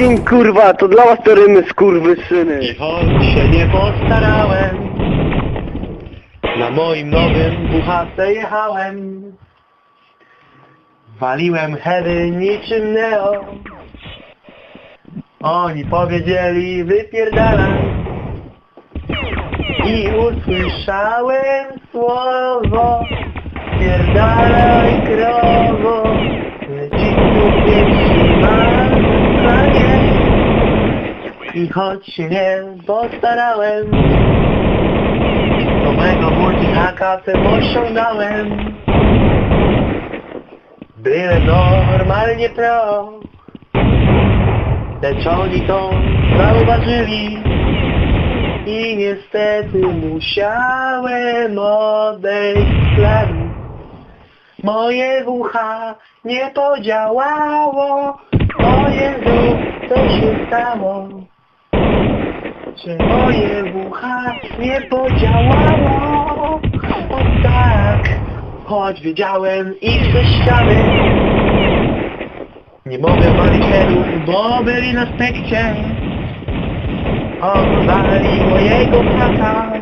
Kevin, kurwa, to dla was to rymy, skurwysyny. I choć się nie postarałem, na moim nowym buchace jechałem. Waliłem heady niczym Neo. Oni powiedzieli wypierdalaj. I usłyszałem słowo Pierdalaj I choć się nie postarałem Do mego multihaka se osiągnąłem Byłem normalnie pro Lecz oni to zauważyli i niestety musiałem odejść z. Moje ucha nie podziałało. O Jezu, co się stało? Że moje ucha nie podziałało. O tak, choć wiedziałem ich ze ściany. Nie mogę walić headów, bo byli na spekcie. Oglądali mojego brata